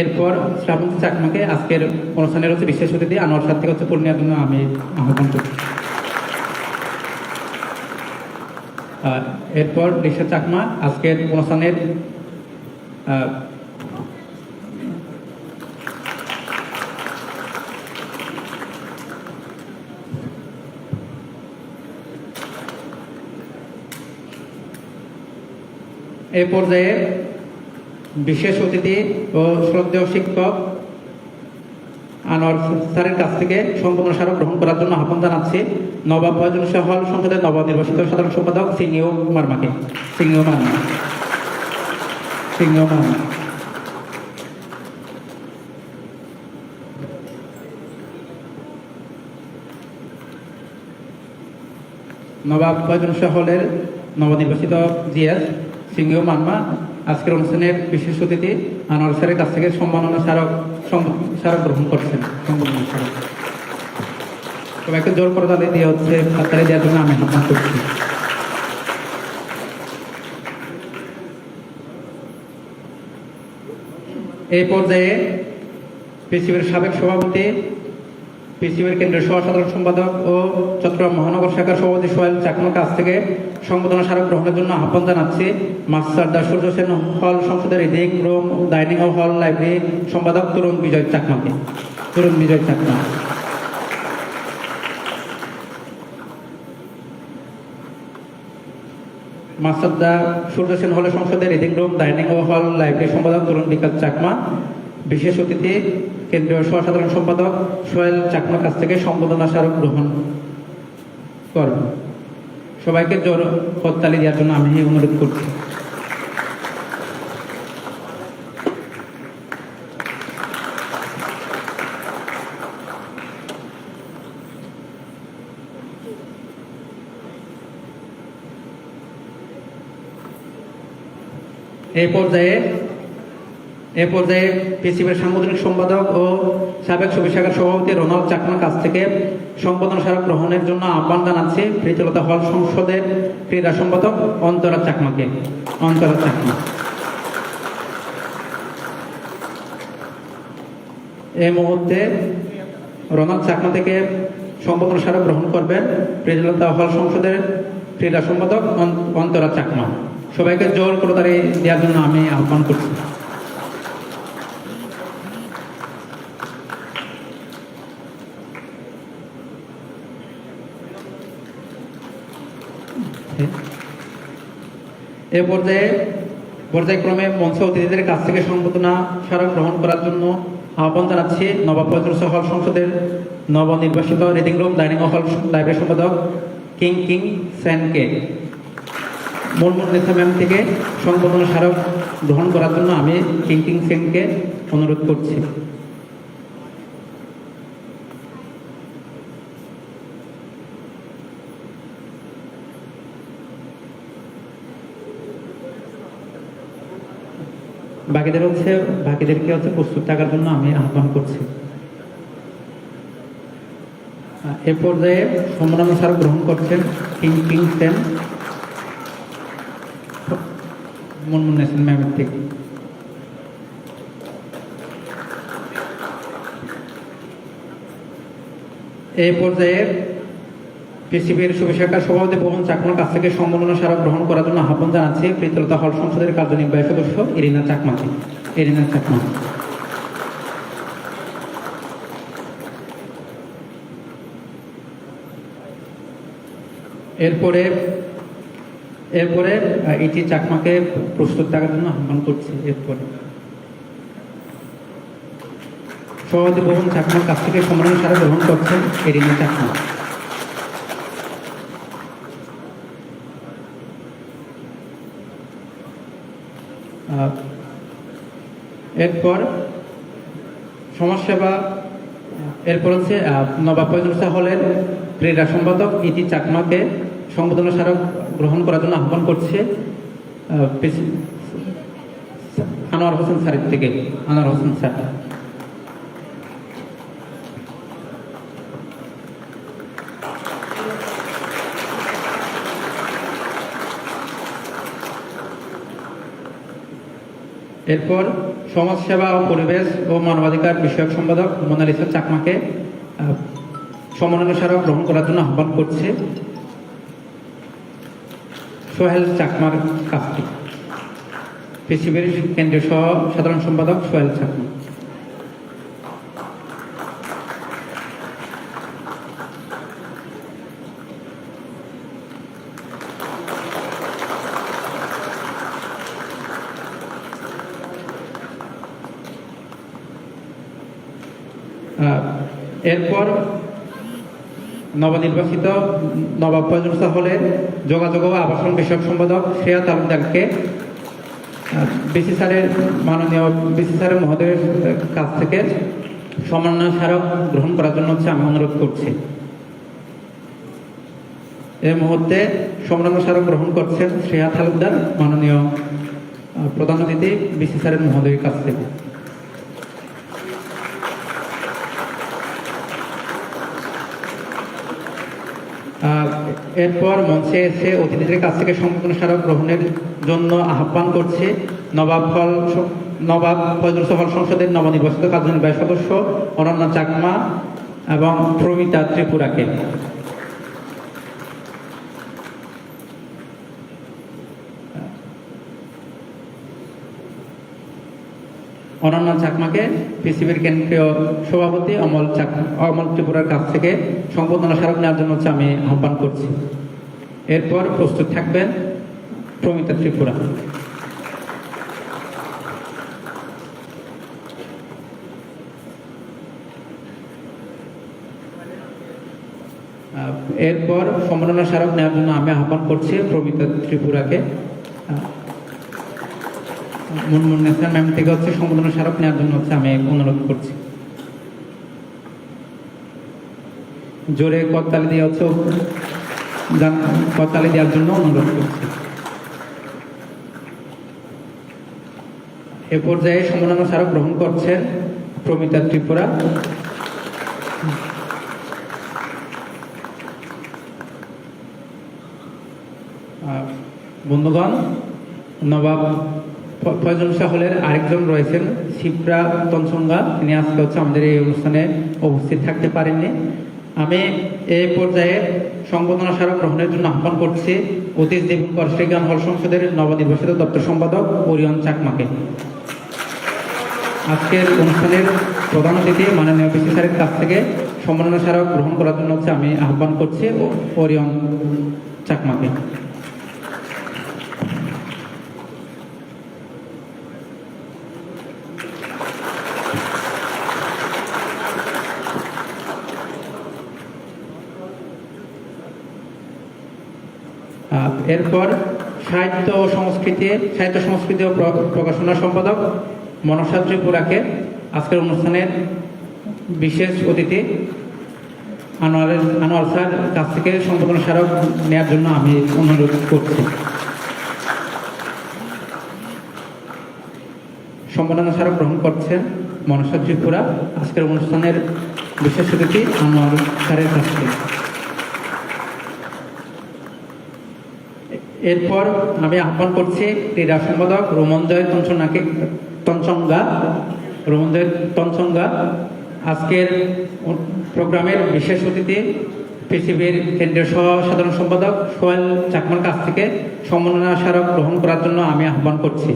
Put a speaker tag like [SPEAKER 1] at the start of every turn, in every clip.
[SPEAKER 1] এরপর শ্রাবন্তী চাকমাকে আজকের অনুষ্ঠানের হচ্ছে বিশেষ অতিথি আনোয়ার সাথে হচ্ছে পূর্ণিয়ার জন্য আমি আহ্বান করছি। এরপর রিসা চাকমা আজকের অনুষ্ঠানের এ পর্যায়ে বিশেষ অতিথি ও শ্রদ্ধেয় শিক্ষক আনোয়ার স্যারের কাছ থেকে সম্পূর্ণ স্মারক গ্রহণ করার জন্য আহ্বান জানাচ্ছি। নবাব ফয়জুল শাহ হল সংসদের নবনির্বাচিত সাধারণ সম্পাদক সিনিও মার্মাকে সিনিও মার্মা সিনিও মার্মা নবাব ফয়জুল শাহ হলের নবনির্বাচিত জিএস সিংহ মানমা আজকের অনুষ্ঠানের বিশেষ অতিথি আনোয়ার স্যারের কাছ থেকে সম্মাননা স্মারক স্মারক গ্রহণ করছেন। সম্মাননা স্মারক। সবাইকে জোর করে তালে দিয়ে হচ্ছে হাততালি দেওয়ার জন্য আমি আহ্বান করছি এই পর্যায়ে পৃথিবীর সাবেক সভাপতি পিসিবির কেন্দ্রীয় সহ সাধারণ সম্পাদক ও চট্টগ্রাম মহানগর শাখার সভাপতি সোহেল চাকমার কাছ থেকে সংবর্ধনা স্মারক গ্রহণের জন্য আহ্বান জানাচ্ছি মাস্টার দা সূর্য সেন হল সংসদের reading room, dining hall library সম্পাদক তরুণ বিজয় চাকমাকে। তরুণ বিজয় চাকমা। মাস্টারদা সূর্য সেন হলে সংসদের reading room, dining hall library সম্পাদক তরুণ বিকাশ চাকমা। বিশেষ অতিথি কেন্দ্রীয় সহসাধারণ সম্পাদক সোহেল চাকমার কাছ থেকে সম্বোধনা স্মারক গ্রহণ করবেন সবাইকে জোর করতালি দেওয়ার জন্য আমি অনুরোধ করছি। এই পর্যায়ে এ পর্যায়ে পিসিবির সাংগঠনিক সম্পাদক ও সাবেক সুবিশাখার সভাপতি রোনাল্ড চাকমার কাছ থেকে সম্বোধন সারা গ্রহণের জন্য আহ্বান জানাচ্ছি প্রীতিলতা হল সংসদের ক্রীড়া সম্পাদক অন্তরা চাকমাকে। অন্তরা চাকমা। এই মুহূর্তে রোনাল্ড চাকমা থেকে সম্বোধন সারা গ্রহণ করবেন প্রীতিলতা হল সংসদের ক্রীড়া সম্পাদক অন- অন্তরা চাকমা। সবাইকে জোর করে দেওয়ার জন্য আমি আহ্বান করছি। এ পর্যায়ে পর্যায়ক্রমে মঞ্চ অতিথিদের কাছ থেকে সম্বোধনা স্মারক গ্রহণ করার জন্য আহ্বান জানাচ্ছি নবাব হল সংসদের নবনির্বাচিত reading room dining hall library সম্পাদক কিং কিং সেনকে। মুরমুর নেতা ম্যাম থেকে সম্বোধনা স্মারক গ্রহণ করার জন্য আমি কিং কিং সেনকে অনুরোধ করছি। বাকিদের হচ্ছে, বাকিদেরকে হচ্ছে প্রস্তুত থাকার জন্য আমি আহ্বান করছি। এ পর্যায়ে সম্মাননা স্মারক গ্রহণ করছেন কিং কিং সেন। মুনমুন নেসেন ম্যামের থেকে। এ পর্যায়ে পিসিবির সুবিশাখার সভাপতি ভবন চাকমার কাছ থেকে সম্মাননা সারা গ্রহণ করার জন্য আহ্বান জানাচ্ছি। প্রীতলতা হল সংসদের কার্যনির্বাহী সদস্য ইরিনা চাকমাকে। ইরিনা চাকমা। এরপরে এরপরে ইটি চাকমাকে প্রস্তুত থাকার জন্য আহ্বান করছে। এরপরে। সভাপতি ভবন চাকমার কাছ থেকে সম্মাননা সারা গ্রহণ করছেন এরিনা চাকমা। এরপর সমাজসেবা, এরপর হচ্ছে নবাব ফয়জুল শাহ হলের ক্রীড়া সম্পাদক ইতি চাকমাকে সংবোধনা স্মারক গ্রহণ করার জন্য আহ্বান করছে আনোয়ার হোসেন স্যারের থেকে। আনোয়ার হোসেন স্যার। এরপর সমাজসেবা ও পরিবেশ ও মানবাধিকার বিষয়ক সম্পাদক মোনালিসা চাকমাকে সমন্বয় গ্রহণ করার জন্য আহ্বান করছে। সোহেল চাকমার কাজটি। পৃথিবীর কেন্দ্রীয় সহ সাধারণ সম্পাদক সোহেল চাকমা আহ, এরপর নবনির্বাচিত নবাব ফয়জুল হলের যোগাযোগ ও আবাসন বিষয়ক সম্পাদক শ্রেয়া তালুকদারকে বিসি স্যারের মাননীয় বিসি স্যারের মহোদয়ের কাছ থেকে সমন্বয় স্মারক গ্রহণ করার জন্য হচ্ছে আমি অনুরোধ করছি। এই মুহূর্তে সমন্বয় স্মারক গ্রহণ করছেন শ্রেয়া তালুকদার মাননীয় প্রধান অতিথি বিসি স্যারের মহোদয়ের কাছ থেকে। এরপর মঞ্চে এসে অতিথিদের কাছ থেকে সম্পূর্ণ স্মারক গ্রহণের জন্য আহ্বান করছে নবাব হল নবাব ফজল হল সংসদের নবনির্বাচিত কার্যনির্বাহী সদস্য অনন্যা চাকমা এবং প্রমিতা ত্রিপুরাকে। অনন্যা চাকমাকে পিসিবির কেন্দ্রীয় সভাপতি অমল চাক, অমল ত্রিপুরার কাছ থেকে সম্বোধনা স্মারক নেওয়ার জন্য হচ্ছে আমি আহ্বান করছি। এরপর প্রস্তুত থাকবেন প্রমিতা ত্রিপুরা। এরপর সম্মাননা স্মারক নেওয়ার জন্য আমি আহ্বান করছি প্রমিতা ত্রিপুরাকে। মুনমুন নেসা ম্যাম থেকে হচ্ছে সম্বোধনা স্মারক নেওয়ার জন্য হচ্ছে আমি অনুরোধ করছি। জোরে করতালি দিয়ে হচ্ছে করতালি দেওয়ার জন্য অনুরোধ করছি। এ পর্যায়ে সম্মাননা স্মারক গ্রহণ করছেন প্রমিতা ত্রিপুরা। বন্ধুগণ, নবাব ফয়জুল শাহ হলের আরেকজন রয়েছেন, শিপ্রা তনসঙ্গা তিনি আজকে হচ্ছে আমাদের এই অনুষ্ঠানে উপস্থিত থাকতে পারেননি। আমি এই পর্যায়ে সংবর্ধনা স্মারক গ্রহণের জন্য আহ্বান করছি অতীশ দেবুকর শ্রীজ্ঞান হল সংসদের নবনির্বাচিত দপ্তর সম্পাদক ওরিয়ন চাকমাকে। আজকের অনুষ্ঠানের প্রধান অতিথি মাননীয় বিসি স্যারের কাছ থেকে সম্মাননা স্মারক গ্রহণ করার জন্য হচ্ছে আমি আহ্বান করছি ওরিয়ন চাকমাকে। এরপর সাহিত্য ও সংস্কৃতি, সাহিত্য সংস্কৃতি ও প্রকাশনা সম্পাদক মনসা ত্রিপুরাকে আজকের অনুষ্ঠানের বিশেষ অতিথি আনোয়ারের, আনোয়ার স্যার কাছ থেকে সম্পাদনা স্মারক নেওয়ার জন্য আমি অনুরোধ করছি। সম্পাদনা স্মারক গ্রহণ করছেন মনসা ত্রিপুরা। আজকের অনুষ্ঠানের বিশেষ অতিথি আনোয়ার স্যারের কাছ থেকে। এরপর আমি আহ্বান করছি ক্রীড়া সম্পাদক রোমনজয় তঞ্চনাকে তঞ্চঙ্গা রোমনজয় তঞ্চঙ্গা আজকের প্রোগ্রামের বিশেষ অতিথি পৃথিবীর কেন্দ্রীয় সহ সাধারণ সম্পাদক সোহেল চাকমার কাছ থেকে সম্মাননা স্মারক গ্রহণ করার জন্য আমি আহ্বান করছি।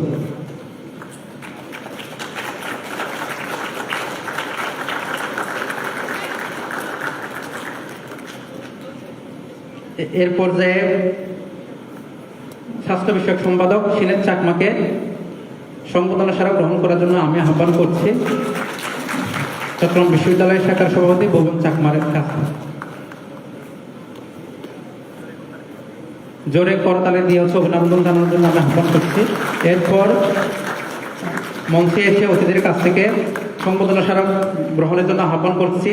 [SPEAKER 1] এর পর্যায়ে স্বাস্থ্য বিষয়ক সম্পাদক, সিলেট চাকমাকে সংবর্ধনা স্মারক গ্রহণ করার জন্য আমি আহ্বান করছি। চট্টগ্রাম বিশ্ববিদ্যালয় শাখার সভাপতি ভুবন চাকমার কাছে। জোরে করতালে দিয়ে হচ্ছে অভিনন্দন জানানোর জন্য আমি আহ্বান করছি। এরপর মঞ্চে এসে অতিথির কাছ থেকে সংবর্ধনা স্মারক গ্রহণের জন্য আহ্বান করছি।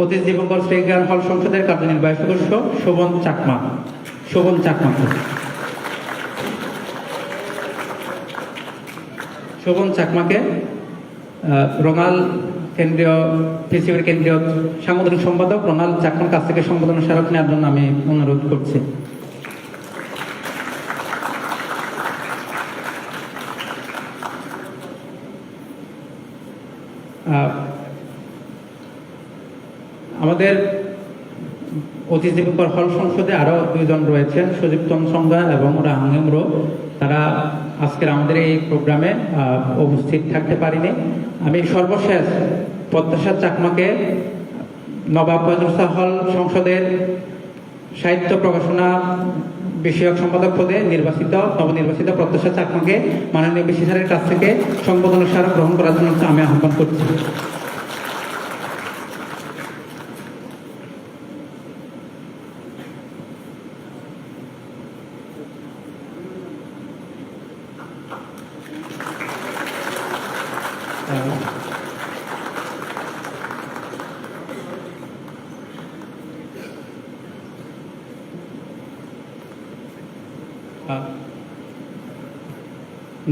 [SPEAKER 1] অতীশ দিবঙ্কর শ্রীজ্ঞান হল সংসদের কার্যনির্বাহী সদস্য শোভন চাকমা। শোভন চাকমাকে। শোভন চাকমাকে রঙাল কেন্দ্রীয়, পৃথিবীর কেন্দ্রীয় সাংগঠনিক সম্পাদক রঙাল চাকমার কাছ থেকে সম্বোধনা স্মারক নেওয়ার জন্য আমি অনুরোধ করছি। আমাদের অতি দীপঙ্কর হল সংসদে আরও দুইজন রয়েছেন সজীব সংজ্ঞা এবং রাহাঙ্গেমরো তারা আজকের আমাদের এই প্রোগ্রামে উপস্থিত থাকতে পারিনি। আমি সর্বশেষ প্রত্যাশা চাকমাকে নবাব হল সংসদের সাহিত্য প্রকাশনা বিষয়ক সম্পাদক পদে নির্বাচিত, নবনির্বাচিত প্রত্যাশা চাকমাকে মাননীয় বিশি কাছ থেকে সম্পাদন সার গ্রহণ করার জন্য আমি আহ্বান করছি।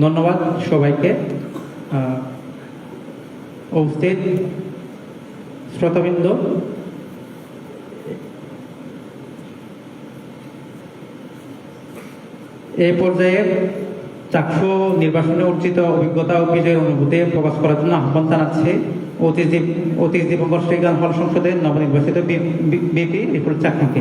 [SPEAKER 1] ধন্যবাদ সবাইকে। উপস্থিত শ্রোতাবৃন্দ। এই পর্যায়ে চাকসু নির্বাচনে অর্জিত অভিজ্ঞতা ও বিজয়ের অনুভূতি প্রকাশ করার জন্য আহ্বান জানাচ্ছে অতীশ দীপঙ্কর শ্রীগান হল সংসদের নবনির্বাচিত বিপি রিপুল চাকমাকে।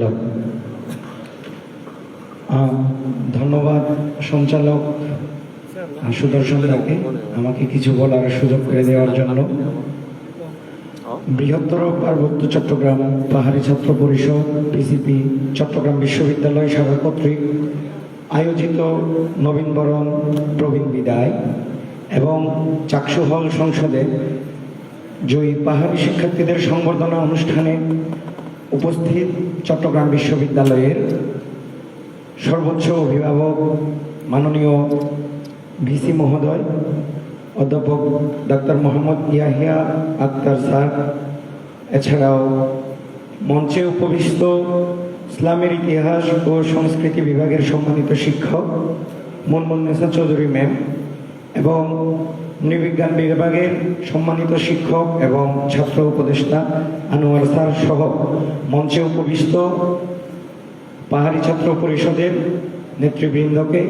[SPEAKER 2] হ্যালো ধন্যবাদ সঞ্চালক সুদর্শন দাকে। আমাকে কিছু বলার সুযোগ করে দেওয়ার জন্য। বৃহত্তর পার্বত্য চট্টগ্রাম পাহাড়ি ছাত্র পরিষদ পিসিপি চট্টগ্রাম বিশ্ববিদ্যালয় শাখা কর্তৃক আয়োজিত নবীনবরণ প্রবীণ বিদায় এবং চাকসু হল সংসদে জয়ী পাহাড়ি শিক্ষার্থীদের সংবর্ধনা অনুষ্ঠানে উপস্থিত চট্টগ্রাম বিশ্ববিদ্যালয়ের সর্বোচ্চ অভিভাবক মাননীয় ভিসি মহোদয়, অধ্যাপক ডাক্তার মোহাম্মদ ইয়াহিয়া আক্তার স্যার, এছাড়াও মঞ্চে উপবিষ্ট ইসলামের ইতিহাস ও সংস্কৃতি বিভাগের সম্মানিত শিক্ষক মনমন্নেসা চৌধুরী ম্যাম এবং নৃবিজ্ঞান বিভাগের সম্মানিত শিক্ষক এবং ছাত্র উপদেষ্টা আনোয়ার স্যার সহ মঞ্চে উপবিষ্ট পাহাড়ি ছাত্র পরিষদের নেতৃবৃন্দকে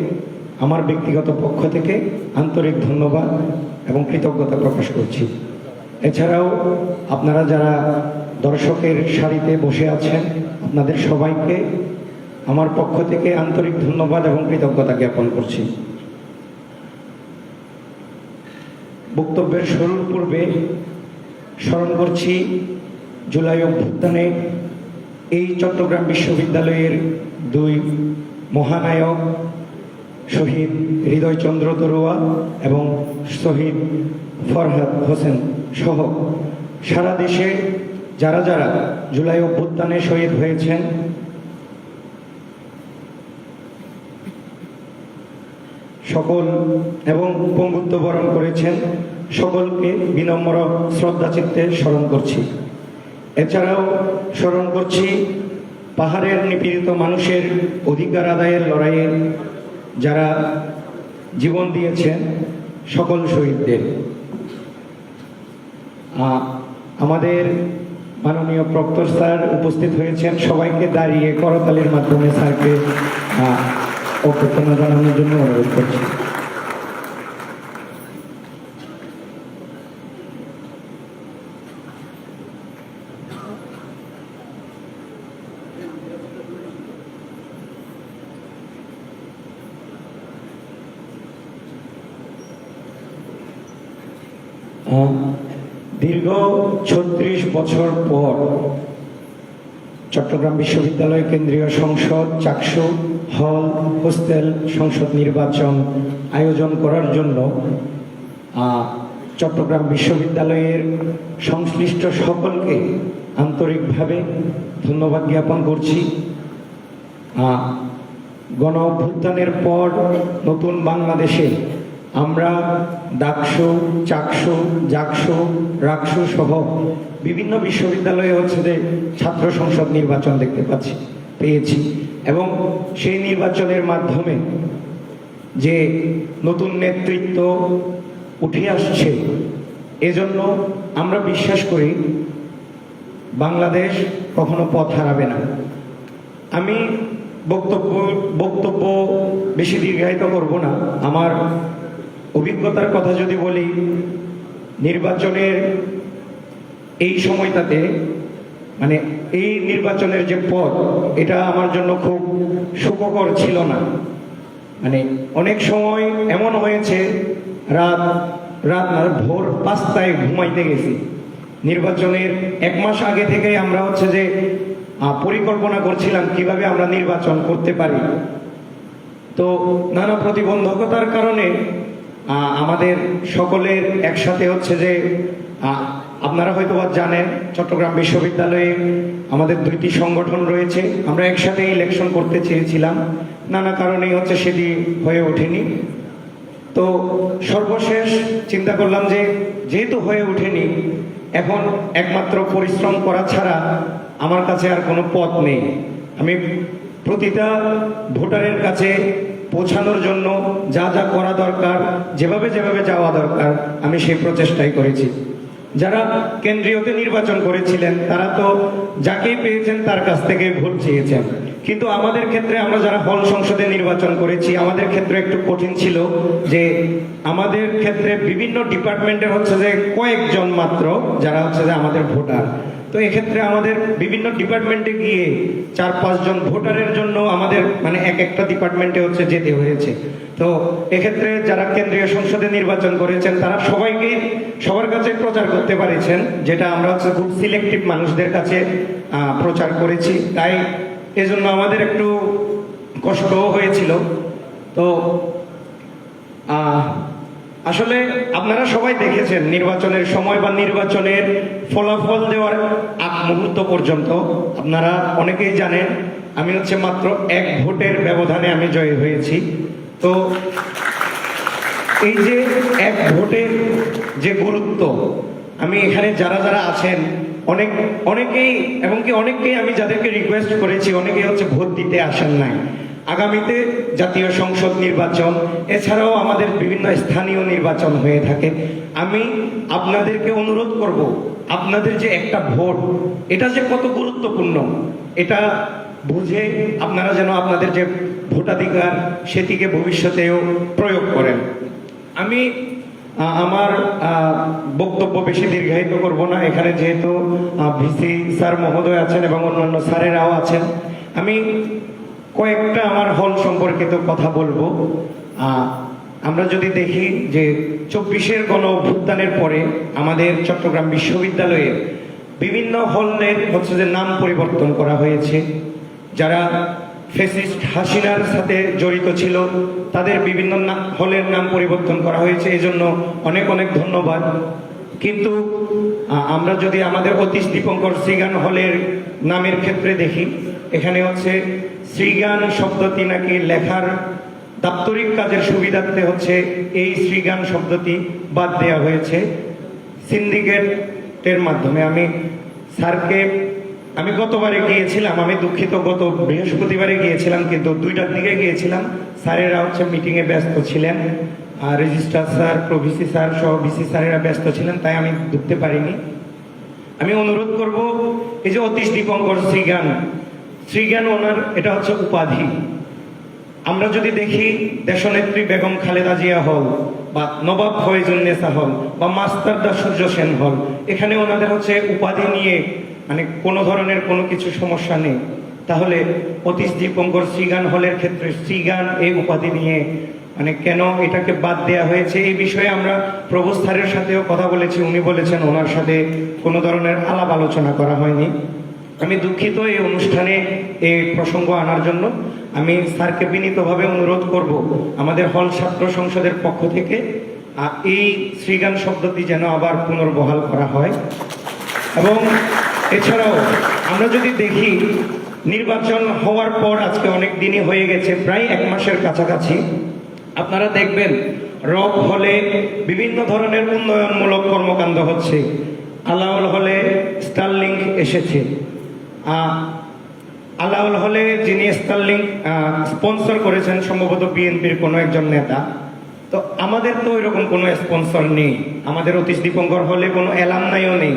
[SPEAKER 2] আমার ব্যক্তিগত পক্ষ থেকে আন্তরিক ধন্যবাদ এবং কৃতজ্ঞতা প্রকাশ করছি। এছাড়াও আপনারা যারা দর্শকের সারিতে বসে আছেন, আপনাদের সবাইকে আমার পক্ষ থেকে আন্তরিক ধন্যবাদ এবং কৃতজ্ঞতা জ্ঞাপন করছি। বক্তব্যের শুরুর পূর্বে স্মরণ করছি, জুলাই অভ্যুত্থানে এই চট্টগ্রাম বিশ্ববিদ্যালয়ের দুই মহানায়ক শহীদ হৃদয়চন্দ্র তরুয়া এবং শহীদ ফরহাদ হোসেন সহ সারা দেশে যারা যারা জুলাই অভ্যুত্থানে শহীদ হয়েছেন সকল এবং পঙ্গুত্ব বরণ করেছেন, সকলকে বিনম্র শ্রদ্ধা চিত্তে স্মরণ করছি। এছাড়াও স্মরণ করছি পাহাড়ের নিপীড়িত মানুষের অধিকার আদায়ের লড়াইয়ে যারা জীবন দিয়েছেন সকল শহীদদের। আমাদের মাননীয় প্রক্টর স্যার উপস্থিত হয়েছেন, সবাইকে দাঁড়িয়ে করতালির মাধ্যমে স্যারকে অভ্যর্থনা জানানোর জন্য অনুরোধ করছি। দীর্ঘ ছত্রিশ বছর পর চট্টগ্রাম বিশ্ববিদ্যালয় কেন্দ্রীয় সংসদ চাকসু হল, হোস্টেল, সংসদ নির্বাচন আয়োজন করার জন্য চট্টগ্রাম বিশ্ববিদ্যালয়ের সংশ্লিষ্ট সকলকে আন্তরিকভাবে ধন্যবাদ জ্ঞাপন করছি। গণ অভ্যুত্থানের পর নতুন বাংলাদেশে আমরা ডাকসু, চাকসু জাকসু রাকসু সহ বিভিন্ন বিশ্ববিদ্যালয়ে হচ্ছে যে ছাত্র সংসদ নির্বাচন দেখতে পাচ্ছি, পেয়েছি। এবং সেই নির্বাচনের মাধ্যমে যে নতুন নেতৃত্ব উঠে আসছে, এজন্য আমরা বিশ্বাস করি বাংলাদেশ কখনো পথ হারাবে না। আমি বক্তব্য বক্তব্য বেশি দীর্ঘায়িত করব না। আমার অভিজ্ঞতার কথা যদি বলি, নির্বাচনের এই সময়টাতে মানে এই নির্বাচনের যে পথ, এটা আমার জন্য খুব সুখকর ছিল না। মানে অনেক সময় এমন হয়েছে, রাত রাত ভোর পাঁচটায় ঘুমাইতে গেছি। নির্বাচনের এক মাস আগে থেকেই আমরা হচ্ছে যে পরিকল্পনা করছিলাম কীভাবে আমরা নির্বাচন করতে পারি। তো নানা প্রতিবন্ধকতার কারণে আমাদের সকলের একসাথে হচ্ছে যে আপনারা হয়তো জানেন, চট্টগ্রাম বিশ্ববিদ্যালয়ে আমাদের দুইটি সংগঠন রয়েছে। আমরা একসাথে ইলেকশন করতে চেয়েছিলাম। নানা কারণেই হচ্ছে সেটি হয়ে ওঠেনি। তো সর্বশেষ চিন্তা করলাম যে, যেহেতু হয়ে ওঠেনি, এখন একমাত্র পরিশ্রম করা ছাড়া আমার কাছে আর কোনো পথ নেই। আমি প্রতিটা ভোটারের কাছে পৌঁছানোর জন্য যা যা করা দরকার, যেভাবে যেভাবে যাওয়া দরকার, আমি সেই প্রচেষ্টাই করেছি। যারা কেন্দ্রীয়তে নির্বাচন করেছিলেন, তারা তো যাকেই পেয়েছেন তার কাছ থেকে ভোট চেয়েছেন। কিন্তু আমাদের ক্ষেত্রে আমরা যারা হল সংসদে নির্বাচন করেছি, আমাদের ক্ষেত্রে একটু কঠিন ছিল যে আমাদের ক্ষেত্রে বিভিন্ন ডিপার্টমেন্টের হচ্ছে যে কয়েকজন মাত্র যারা হচ্ছে যে আমাদের ভোটার। তো এক্ষেত্রে আমাদের বিভিন্ন ডিপার্টমেন্টে গিয়ে চার পাঁচজন ভোটারের জন্য আমাদের মানে এক একটা ডিপার্টমেন্টে হচ্ছে যেতে হয়েছে। তো এক্ষেত্রে যারা কেন্দ্রীয় সংসদে নির্বাচন করেছেন, তারা সবাইকে সবার কাছে প্রচার করতে পারেছেন, যেটা আমরা হচ্ছে খুব সিলেক্টিভ মানুষদের কাছে প্রচার করেছি। তাই এজন্য আমাদের একটু কষ্টও হয়েছিল। তো আসলে আপনারা সবাই দেখেছেন নির্বাচনের সময় বা নির্বাচনের ফলাফল দেওয়ার আগ মুহূর্ত পর্যন্ত আপনারা অনেকেই জানেন, আমি হচ্ছে মাত্র এক ভোটের ব্যবধানে আমি জয় হয়েছি। তো এই যে এক ভোটের যে গুরুত্ব, আমি এখানে যারা যারা আছেন, অনেক, অনেকেই এবং কি অনেককেই আমি যাদেরকে রিকোয়েস্ট করেছি, অনেকেই হচ্ছে ভোট দিতে আসেন নাই। আগামীতে জাতীয় সংসদ নির্বাচন, এছাড়াও আমাদের বিভিন্ন স্থানীয় নির্বাচন হয়ে থাকে। আমি আপনাদেরকে অনুরোধ করব, আপনাদের যে একটা ভোট, এটা যে কত গুরুত্বপূর্ণ, এটা বুঝে আপনারা যেন আপনাদের যে ভোটাধিকার সেটিকে ভবিষ্যতেও প্রয়োগ করেন। আমি আমার বক্তব্য বেশি দীর্ঘায়িত করব না, এখানে যেহেতু ভিসি স্যার মহোদয় আছেন এবং অন্যান্য স্যারেরাও আছেন। আমি কয়েকটা আমার হল সম্পর্কিত কথা বলব। আমরা যদি দেখি যে চব্বিশের গণ অভ্যুত্থানের পরে আমাদের চট্টগ্রাম বিশ্ববিদ্যালয়ে বিভিন্ন হলের হচ্ছে যে নাম পরিবর্তন করা হয়েছে। যারা ফেসিস্ট হাসিনার সাথে জড়িত ছিল, তাদের বিভিন্ন হলের নাম পরিবর্তন করা হয়েছে। এই জন্য অনেক অনেক ধন্যবাদ। কিন্তু আমরা যদি আমাদের অতীশ দীপঙ্কর সিগান হলের নামের ক্ষেত্রে দেখি এখানে হচ্ছে শ্রীগান শব্দটি নাকি লেখার দাপ্তরিক কাজের সুবিধার্থে হচ্ছে এই শ্রীগান শব্দটি বাদ দেওয়া হয়েছে সিন্ডিকেটের মাধ্যমে। আমি স্যারকে, আমি গতবারে গিয়েছিলাম, আমি দুঃখিত, গত বৃহস্পতিবারে গিয়েছিলাম, কিন্তু দুইটার দিকে গিয়েছিলাম। স্যারেরা হচ্ছে মিটিংয়ে ব্যস্ত ছিলেন, আর registrar sir, pro VC sir সহ ভিসি স্যারেরা ব্যস্ত ছিলেন, তাই আমি ঢুকতে পারিনি। আমি অনুরোধ করব, এই যে অতীশ দীপঙ্কর শ্রীগান শ্রীগান ওনার, এটা হচ্ছে উপাধি। আমরা যদি দেখি, দেশনেত্রী বেগম খালেদা জিয়া হল, বা নবাব ফয়জুন্নেসা হল, বা মাস্টার দা সূর্য সেন হল, এখানে ওনাদের হচ্ছে উপাধি নিয়ে মানে কোনো ধরনের কোনো কিছু সমস্যা নেই। তাহলে অতীশ দীপঙ্কর শ্রীগান হলের ক্ষেত্রে শ্রীগান এই উপাধি নিয়ে মানে কেন এটাকে বাদ দেওয়া হয়েছে? এই বিষয়ে আমরা প্রভু স্যারের সাথেও কথা বলেছি, উনি বলেছেন ওনার সাথে কোনো ধরনের আলাপ আলোচনা করা হয়নি। আমি দুঃখিত এই অনুষ্ঠানে এই প্রসঙ্গ আনার জন্য। আমি স্যারকে বিনীতভাবে অনুরোধ করব, আমাদের হল ছাত্র সংসদের পক্ষ থেকে এই শ্রীগান শব্দটি যেন আবার পুনর্বহাল করা হয়। এবং এছাড়াও আমরা যদি দেখি, নির্বাচন হওয়ার পর আজকে অনেক দিনই হয়ে গেছে, প্রায় এক মাসের কাছাকাছি। আপনারা দেখবেন, রব হলে বিভিন্ন ধরনের উন্নয়নমূলক কর্মকাণ্ড হচ্ছে। আলাউল হলে স্টারলিংক এসেছে। আলাউল হলে যিনি স্টারলিংক স্পন্সর করেছেন, সম্ভবত বিএনপির কোনো একজন নেতা। তো আমাদের তো এরকম কোনো স্পন্সর নেই। আমাদের অতীশ দীপঙ্কর হলে কোনো অ্যালামনাইও নেই।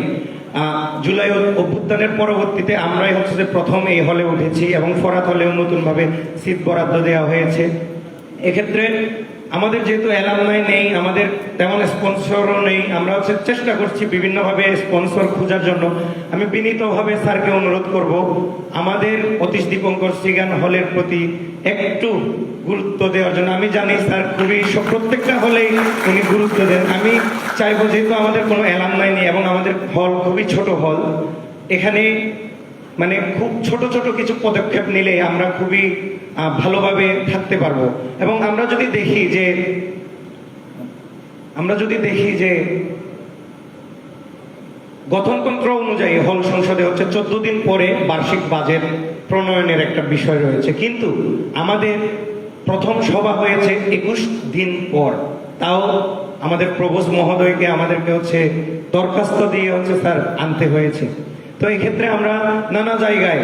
[SPEAKER 2] জুলাই অভ্যুত্থানের পরবর্তীতে আমরাই হচ্ছে যে প্রথম এই হলে উঠেছি এবং ফরাত হলেও নতুনভাবে সিট বরাদ্দ দেওয়া হয়েছে। এক্ষেত্রে আমাদের যেহেতু অ্যালামনাই নেই আমাদের তেমন স্পন্সরও নেই, আমরা হচ্ছে চেষ্টা করছি বিভিন্নভাবে স্পন্সর খোঁজার জন্য। আমি বিনীতভাবে স্যারকে অনুরোধ করব, আমাদের অতীশ দীপঙ্কর সিগান হলের প্রতি একটু গুরুত্ব দেওয়ার জন্য। আমি জানি স্যার খুবই প্রত্যেকটা হলেই উনি গুরুত্ব দেন। আমি চাইব যেহেতু আমাদের কোনো অ্যালামনাই নেই এবং আমাদের হল খুবই ছোট হল, এখানে মানে খুব ছোট ছোট কিছু পদক্ষেপ নিলে আমরা খুবই ভালোভাবে থাকতে পারব। এবং আমরা যদি দেখি যে, আমরা যদি দেখি যে, গঠনতন্ত্র অনুযায়ী হল সংসদে হচ্ছে চোদ্দ দিন পরে বার্ষিক বাজেট প্রণয়নের একটা বিষয় রয়েছে। কিন্তু আমাদের প্রথম সভা হয়েছে একুশ দিন পর। তাও আমাদের প্রবোজ মহোদয়কে আমাদেরকে হচ্ছে দরখাস্ত দিয়ে হচ্ছে স্যার আনতে হয়েছে। তো এই ক্ষেত্রে আমরা নানা জায়গায়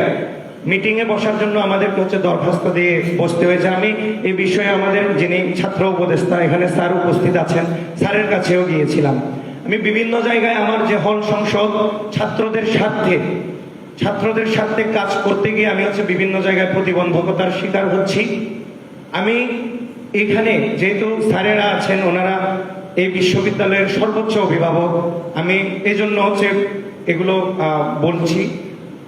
[SPEAKER 2] মিটিং এ বসার জন্য আমাদেরকে হচ্ছে দরখাস্ত দিয়ে বসতে হয়েছে। আমি এই বিষয়ে আমাদের যিনি ছাত্র উপদেষ্টা, এখানে স্যার উপস্থিত আছেন, স্যারের কাছেও গিয়েছিলাম। আমি বিভিন্ন জায়গায় আমার যে হল সংসদ, ছাত্রদের স্বার্থে ছাত্রদের স্বার্থে কাজ করতে গিয়ে আমি হচ্ছে বিভিন্ন জায়গায় প্রতিবন্ধকতার শিকার হচ্ছি। আমি এখানে যেহেতু স্যারেরা আছেন, ওনারা এই বিশ্ববিদ্যালয়ের সর্বোচ্চ অভিভাবক, আমি এই জন্য হচ্ছে এগুলো বলছি।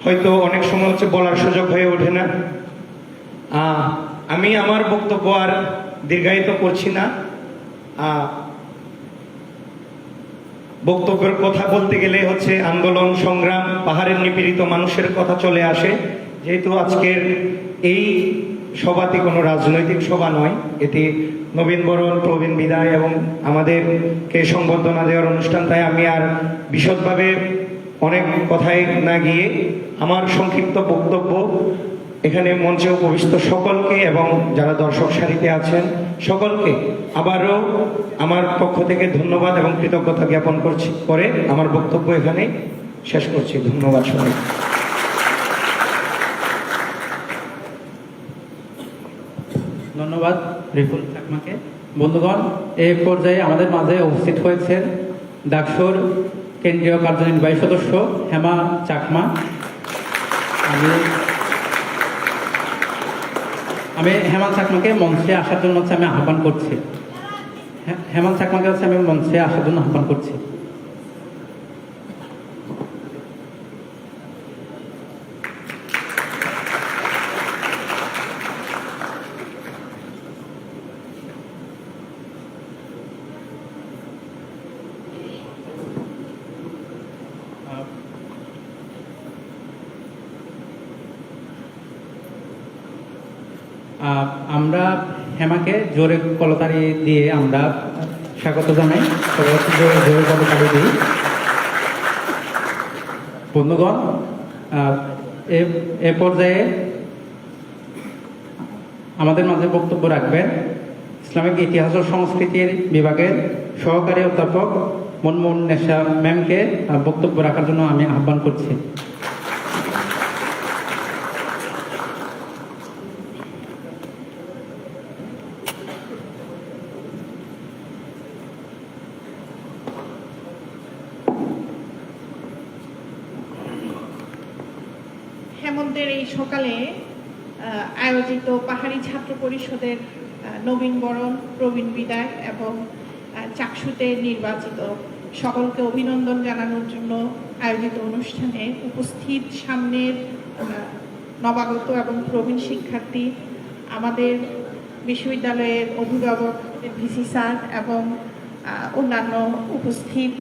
[SPEAKER 2] হয়তো অনেক সময় হচ্ছে বলার সুযোগ হয়ে ওঠে না। আমি আমার বক্তব্য আর দীর্ঘায়িত করছি না। বক্তব্যের কথা বলতে গেলে হচ্ছে আন্দোলন, সংগ্রাম, পাহাড়ের নিপীড়িত মানুষের কথা চলে আসে। যেহেতু আজকের এই সভাটি কোনো রাজনৈতিক সভা নয়, এটি নবীন বরণ, প্রবীণ বিদায় এবং আমাদেরকে সংবর্ধনা দেওয়ার অনুষ্ঠান, তাই আমি আর বিশদভাবে অনেক কথায় না গিয়ে আমার সংক্ষিপ্ত বক্তব্য এখানে মঞ্চে উপবিষ্ট সকলকে এবং যারা দর্শক সারিতে আছেন সকলকে আবারও আমার পক্ষ থেকে ধন্যবাদ এবং কৃতজ্ঞতা জ্ঞাপন করছি। করে আমার বক্তব্য এখানে শেষ করছি। ধন্যবাদ সবাই
[SPEAKER 1] ধন্যবাদ রিফুল চাকমাকে বন্ধুগণ এই পর্যায়ে আমাদের মাঝে উপস্থিত হয়েছেন ডাকসুর কেন্দ্রীয় কার্যনির্বাহী সদস্য হেমা চাকমা। আমি আমি হেমন্ত চাকমাকে মঞ্চে আসার জন্য হচ্ছে আমি আহ্বান করছি। হেমা হেমন্ত চাকমাকে হচ্ছে আমি মঞ্চে আসার জন্য আহ্বান করছি। হেমাকে জোরে কলতারি দিয়ে আমরা স্বাগত জানাই। জোরে জোরে কলতারি দিই। বন্ধুগণ এ পর্যায়ে আমাদের মাঝে বক্তব্য রাখবেন ইসলামিক ইতিহাস ও সংস্কৃতির বিভাগের সহকারী অধ্যাপক মনমোহন নেশা ম্যামকে বক্তব্য রাখার জন্য আমি আহ্বান করছি
[SPEAKER 3] হেমন্তের এই সকালে আহ, আয়োজিত পাহাড়ি ছাত্র পরিষদের আহ, নবীন বরণ প্রবীণ বিদায় এবং চাকসুতে নির্বাচিত সকলকে অভিনন্দন জানানোর জন্য আয়োজিত অনুষ্ঠানে উপস্থিত সামনের নবাগত এবং প্রবীণ শিক্ষার্থী আমাদের বিশ্ববিদ্যালয়ের অভিভাবক ভিসি স্যার এবং অন্যান্য উপস্থিত